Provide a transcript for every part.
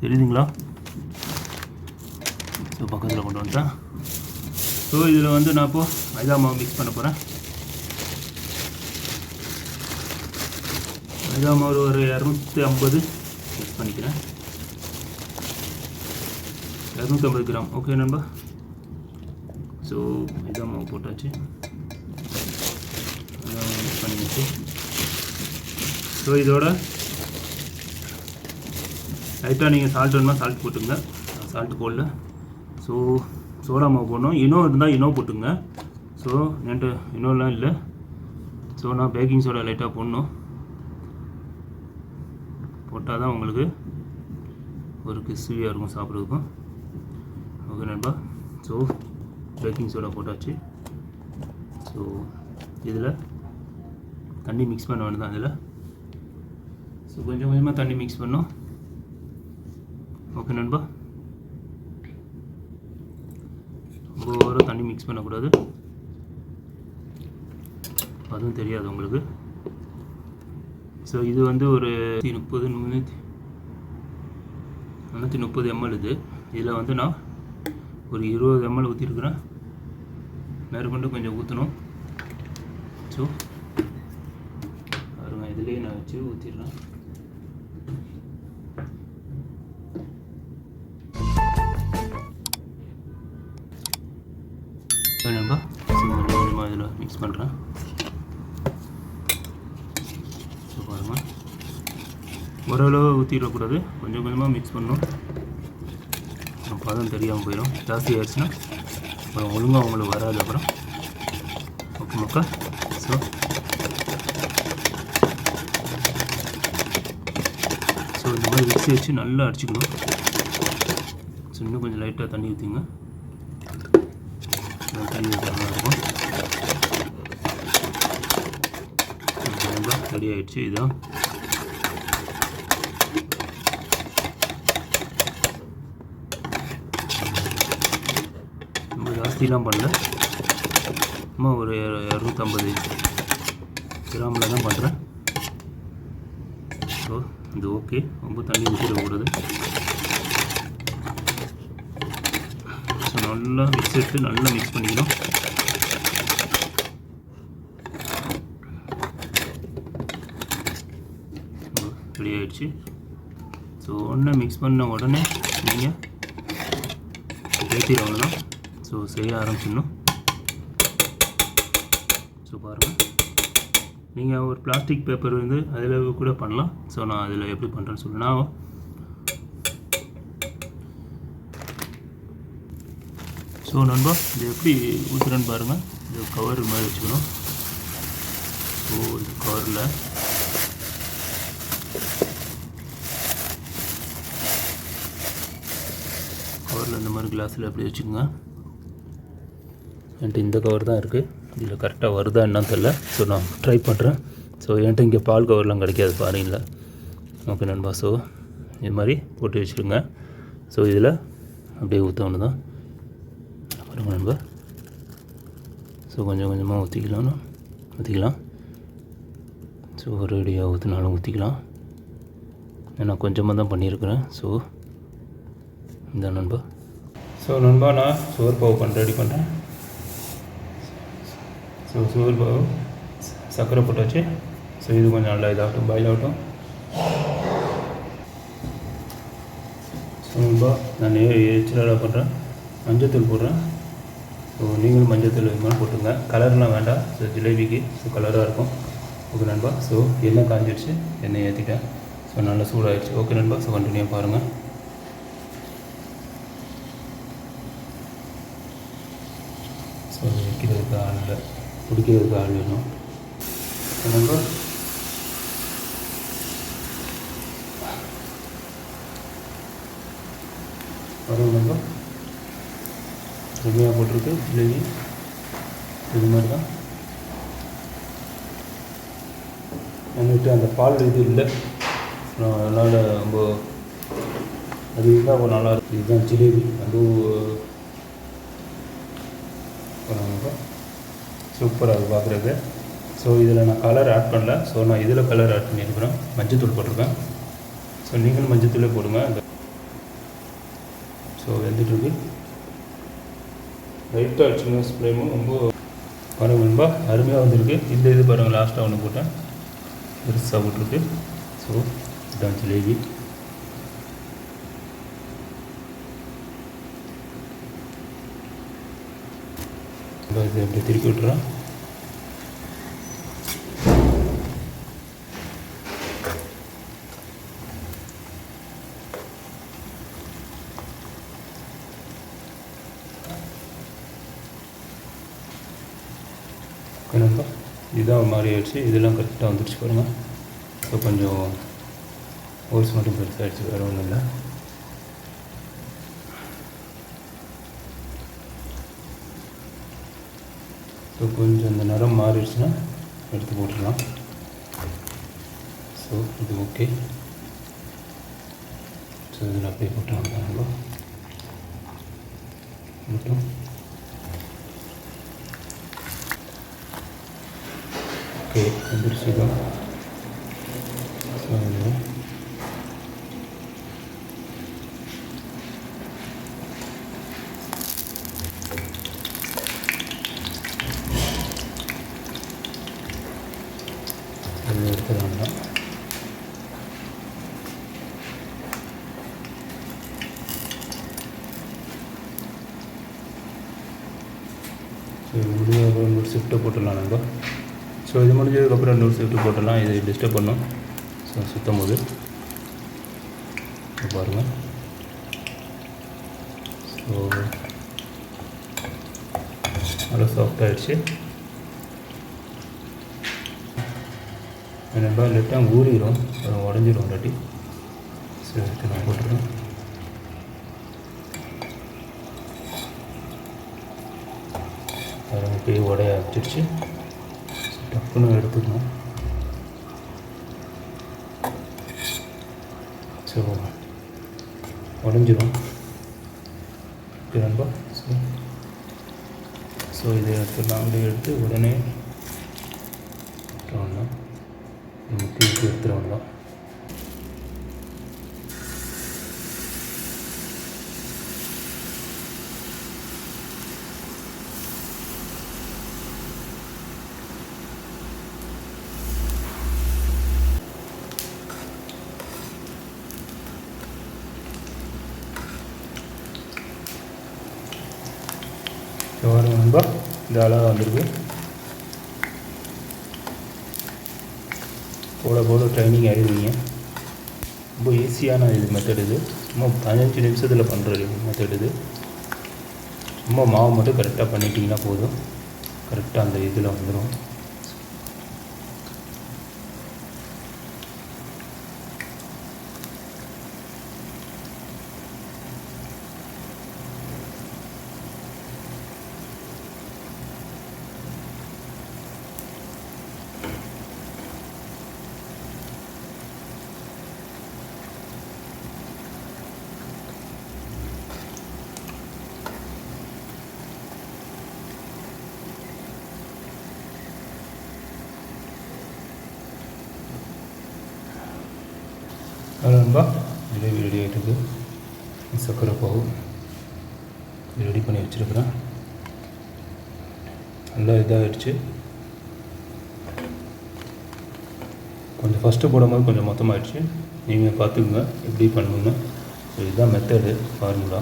தெரியுதுங்களா? ஸோ பக்கத்தில் கொண்டு வந்துட்டேன் ஸோ இதில் வந்து நான் இப்போது மைதா மாவு மிக்ஸ் பண்ண போகிறேன் மைதா மாவு ஒரு இரநூத்தி ஐம்பது மிக்ஸ் பண்ணிக்கிறேன். இரநூத்தி ஐம்பது கிராம். ஓகே நண்பா. ஸோ மைதா மாவு போட்டாச்சு. மிக்ஸ் பண்ணியாச்சு. ஸோ இதோட லைட்டாக நீங்கள் சால்ட் வேணுமா சால்ட் போட்டுங்க. சால்ட் போடல. ஸோ சோடா மாவு போடணும். இனோ இருந்தால் இனோ போட்டுங்க. ஸோ என்கிட்ட இனோலாம் இல்லை. ஸோ நான் பேக்கிங் சோடா லைட்டாக போடணும். போட்டால் தான் உங்களுக்கு ஒரு கிறிஸ்பியாக இருக்கும் சாப்பிட்றதுக்கும். ஓகே நண்பா. ஸோ பேக்கிங் சோடா போட்டாச்சு. ஸோ இதில் தண்ணி மிக்ஸ் பண்ண வேண்டியதான் இதில். ஸோ கொஞ்சம் கொஞ்சமாக தண்ணி மிக்ஸ் பண்ணோம் ஓகே நண்பா. ரொம்ப ஓவராக தண்ணி மிக்ஸ் பண்ணக்கூடாது. அதுவும் தெரியாது உங்களுக்கு. ஸோ இது வந்து ஒரு நூற்றி முப்பது முந்நூற்றி முந்நூற்றி முப்பது எம்எல் இது. இதில் வந்து நான் ஒரு இருபது எம்எல் ஊற்றிருக்கிறேன் மேற்கொண்டு கொஞ்சம் ஊற்றணும் ஸோ பாருங்க இதுலேயே நான் வச்சு ஊற்றிடுறேன் மிக்ஸ் பண்ணுறேன் ஸோ பாருங்கள் ஓரளவு ஊற்றிடக்கூடாது கொஞ்சம் கொஞ்சமாக மிக்ஸ் பண்ணணும். பதம் தெரியாமல் போயிடும் ஜாஸ்தி ஆயிடுச்சுன்னா அப்புறம் ஒழுங்காக உங்களுக்கு வராது அப்புறம். ஓகே மக்கா? ஸோ ஸோ இந்த மாதிரி மிக்ஸி வச்சு நல்லா அடிச்சுக்கணும். ஸோ இன்னும் கொஞ்சம் லைட்டாக தண்ணி ஊற்றிங்க தண்ணி ஊற்றாமல் இருக்கும் ரெடி ஆயிடுச்சு இதான் ரொம்ப ஜாஸ்திலாம் பண்ணல. சும்மா ஒரு இரநூத்தம்பது கிராமில் தான் பண்ணுறேன் ஸோ இது ஓகே. ரொம்ப தண்ணி ஊற்றிடக்கூடாது ஸோ நல்லா மிக்ஸ் எடுத்து நல்லா மிக்ஸ் பண்ணிக்கணும். ரெடி ஆயிடுச்சு ஸோ ஒன்று மிக்ஸ் பண்ண உடனே நீங்கள் ஏற்றிடுவாங்க தான் ஸோ செய்ய ஆரம்பிச்சிடணும். ஸோ பாருங்கள் நீங்கள் ஒரு பிளாஸ்டிக் பேப்பர் வந்து அதில் கூட பண்ணலாம். ஸோ நான் அதில் எப்படி பண்ணுறேன்னு சொல்லி. நான் ஸோ நண்பா இது எப்படி ஊற்றுறேன்னு பாருங்கள் இது கவர் மாதிரி வச்சுக்கணும். ஸோ இது கவரில் கவரில் இந்த மாதிரி கிளாஸில் எப்படி வச்சுக்கோங்க. என்கிட்ட இந்த கவர் தான் இருக்குது இதில் கரெக்டாக வருதா என்னன்னு தெரில ஸோ நான் ட்ரை பண்ணுறேன் ஸோ என்கிட்ட இங்கே பால் கவர்லாம் கிடைக்காது பாருங்களா ஓகே நண்பா. ஸோ இது மாதிரி போட்டு வச்சுருங்க ஸோ இதில் அப்படியே ஊற்றணும் தான். பாருங்க நண்பா. ஸோ கொஞ்சம் கொஞ்சமாக ஊற்றிக்கலாம் ஊற்றிக்கலாம் ஸோ ஒரேடியாக ஊற்றினாலும் ஊற்றிக்கலாம் நான் கொஞ்சமாக தான் பண்ணியிருக்கிறேன். ஸோ இந்த நண்பா. ஸோ நண்பா நான் சுவர் பாவு பண்ண ரெடி பண்ணுறேன் ஸோ சுவர் பாவு சர்க்கரை போட்டாச்சு. ஸோ இது கொஞ்சம் நல்லா இதாகட்டும் பாயில் ஆகட்டும். ஸோ நண்பா நான் எச்சிலாக பண்ணுறேன் மஞ்சத்தூள் போடுறேன். ஸோ நீங்களும் மஞ்சத்தூள் வேணுமாலும் போட்டுங்க கலர்லாம் வேண்டாம். ஸோ ஜிலேபிக்கு ஸோ கலராக இருக்கும். ஓகே நண்பா. ஸோ எண்ணெய் காஞ்சிடுச்சு எண்ணெய் ஏற்றிட்டேன் ஸோ நல்லா சூடாகிடுச்சு ஓகே நண்பா. ஸோ கண்டினியூ பாருங்கள் ஸோ ஆள் இல்லை. பிடிக்கிறதுக்கு ஆள் வேணும். ரொம்ப வரும் ரெடியாக போட்டிருக்கு ஜிலேபி இது மாதிரி தான் வந்துட்டு அந்த பால் இது இல்லை. அதனால் ரொம்ப அது இருந்தால் கொஞ்சம் நல்லா இருக்கும். இதுதான் ஜிலேபி. அதுவும் சூப்பராக இருக்குது பார்க்குறது ஸோ இதில் நான் கலர் ஆட் பண்ணல. ஸோ நான் இதில் கலர் ஆட் பண்ணியிருக்கிறேன் மஞ்சத்தூள் போட்டிருக்கேன். ஸோ நீங்களும் மஞ்சத்தூளே போடுங்க. அந்த ஸோ வெந்துட்டுருக்கு லைட்டாக அடிச்சுங்க ஸ்ப்ரேமும் ரொம்ப பாருங்க ரொம்ப அருமையாக வந்திருக்கு. இந்த இது பாருங்கள் லாஸ்ட்டாக ஒன்று போட்டேன். பெருசாக போட்டிருக்கு. ஸோ இதான் ஜிலேபி. இது அப்படி திருப்பி விட்டுறோம். ஓகேனாப்பா இதுதான் மாதிரி ஆயிடுச்சு. இதெல்லாம் கரெக்டாக வந்துடுச்சு பாருங்கள் இப்போ கொஞ்சம் ஹோல்ஸ் மட்டும் பெருசாகிடுச்சு வேறு ஒன்றும் இல்லை. ஸோ கொஞ்சம் இந்த நிறம் மாறிடுச்சுன்னா எடுத்து போட்டுடலாம். ஸோ இது ஓகே ஸோ இதில் அப்படியே போட்டுலாம் மட்டும் ஓகே வந்துருச்சுதான் தான் ஸோ இது இது எடுத்துக்கலாம் ஸோ இது முடிஞ்சதுக்கப்புறம் இன்னொரு ஷிஃப்ட்டை போட்டுடலாம் நம்ம. ஸோ இது முடிஞ்சதுக்கப்புறம் இன்னொரு ஷிஃப்ட்டு போட்டுடலாம். இது டிஸ்டர்ப் பண்ணும். ஸோ சுத்தம் போது. பாருங்கள் ஸோ நல்லா சாஃப்ட் ஆகிடுச்சு ரெண்டா லைட்டாக ஊறிடும் அது உடஞ்சிரும் இல்லாட்டி சரி நான் போட்டுருவேன் அது போய் உடைய அடிச்சிருச்சு. டப்புன்னு எடுத்துக்கணும் ஸோ உடஞ்சிரும். ஓகே நண்பா. ஸோ ஸோ இதை எடுத்துடலாம் அப்படியே எடுத்து உடனே முத்தி விட்டு எவ்வளோ நண்பர் இந்த அளவு வந்திருக்கு. போட போட ட்ரைனிங் ஆகிடுவீங்க ரொம்ப ஈஸியான இது மெத்தட் இது. சும்மா பதினஞ்சு நிமிஷத்தில் பண்ணுற மெத்தட் இது. சும்மா மாவு மட்டும் கரெக்டாக பண்ணிட்டீங்கன்னா போதும். கரெக்டாக அந்த இதில் வந்துடும் நண்பா ஜிலேபி ரெடி ஆகிட்டு சர்க்கரை பாவு ரெடி பண்ணி வச்சுருக்குறேன். நல்லா இதாகிடுச்சு கொஞ்சம் ஃபஸ்ட்டு போடும்போது கொஞ்சம் மொத்தமாகிடுச்சு நீங்கள் பார்த்துக்குங்க எப்படி பண்ணுங்க. இதுதான் மெத்தடு ஃபார்முலா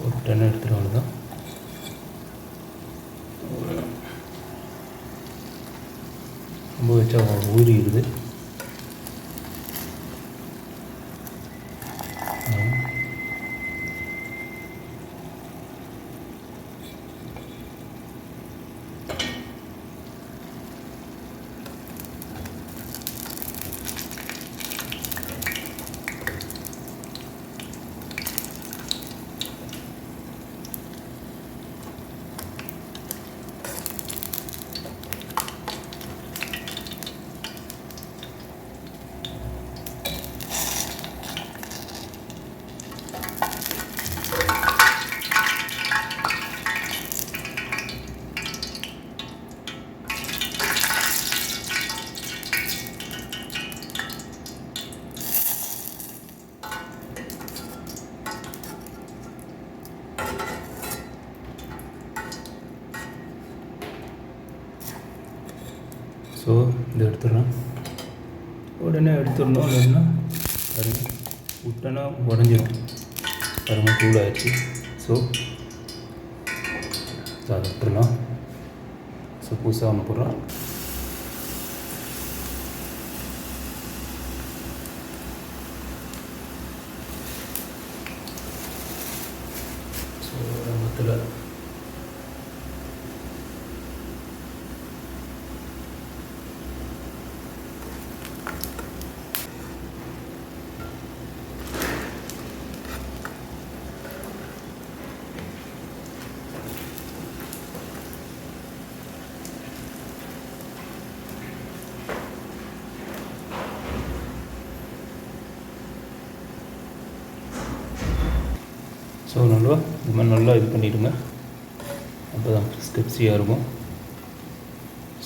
ஒரு டென் எடுத்துகிட்டு அவ்வளோதான் ரொம்ப வச்சா எடுத்துடணும் இல்லைன்னா பாருங்கள் விட்டனா உடஞ்சிடும் பாருங்கள் கூல் ஸோ அதை விட்டுடலாம் ஸோ புதுசாக ஒன்று போடுறோம் ஸோ மொத்தத்தில் ஸோ நல்லா இது மாதிரி நல்லா இது பண்ணிவிடுங்க அப்போ தான் ஸ்டெப்ஸியாக இருக்கும்.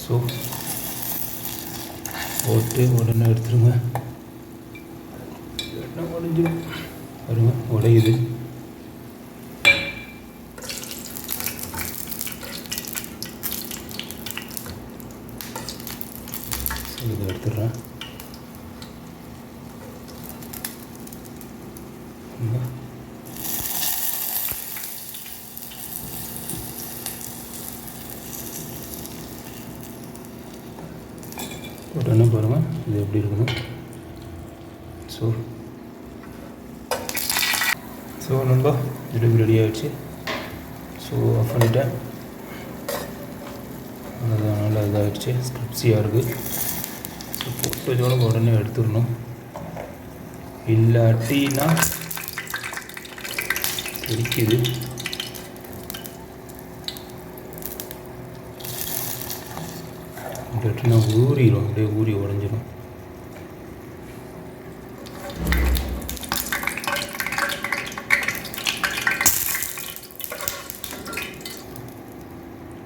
ஸோ போட்டு உடனே எடுத்துருங்க. இல்லைன்னா உடஞ்சிடும் உடையுது இதை எடுத்துடுறேன். உடனே பாருங்கள் இது எப்படி இருக்கணும்? ஸோ ஸோ நண்பா ஜிலேபி ரெடி ஆகிடுச்சு ஸோ ஆஃப் பண்ணிட்டேன். அதுதான் நல்லா இதாகிடுச்சு ஸ்கிரிப்ஸியாக இருக்குது ஸோ போட்டதோட உடனே எடுத்துடணும். இல்லாட்டினா இருக்குது இல்லாட்டினா ஊறிடும் அப்படியே ஊறி உடஞ்சிடும்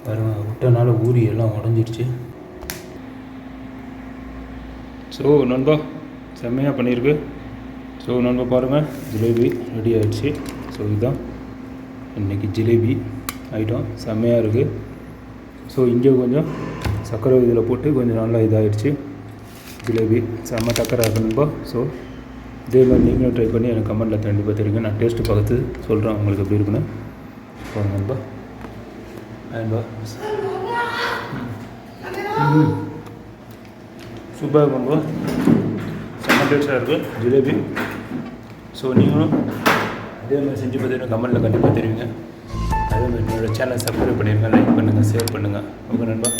பாருங்கள் விட்டனால ஊறி எல்லாம் உடஞ்சிருச்சு. ஸோ நண்பா செம்மையாக பண்ணியிருக்கு. ஸோ நண்பா பாருங்கள் ஜிலேபி ரெடி ஆகிடுச்சு ஸோ இதுதான். இன்றைக்கி ஜிலேபி ஐட்டம் செம்மையாக இருக்குது ஸோ இங்கே கொஞ்சம் சர்க்கரை இதில் போட்டு கொஞ்சம் நல்லா இதாகிடுச்சு. ஜிலேபி செம்ம சக்கரை இருக்கணும்போ ஸோ இதே மாதிரி நீங்களும் ட்ரை பண்ணி எனக்கு கமெண்ட்டில் கண்டிப்பாக தெரியுங்க. நான் டேஸ்ட்டு பார்த்து சொல்கிறேன் உங்களுக்கு எப்படி இருக்குன்னு. போங்க நண்பா. சூப்பராக இருக்கும் நண்பா. செம்ம டேஸ்ட்டாக இருக்குது ஜிலேபி. ஸோ நீங்களும் அதே மாதிரி செஞ்சு பார்த்தீங்கன்னா கமெண்ட்டில் கண்டிப்பாக தெரியுங்க. அதே மாதிரி என்னோடய சேனல் சப்ஸ்கிரைப் பண்ணிடுங்க லைக் பண்ணுங்கள் ஷேர் பண்ணுங்கள் ஓகே நண்பா.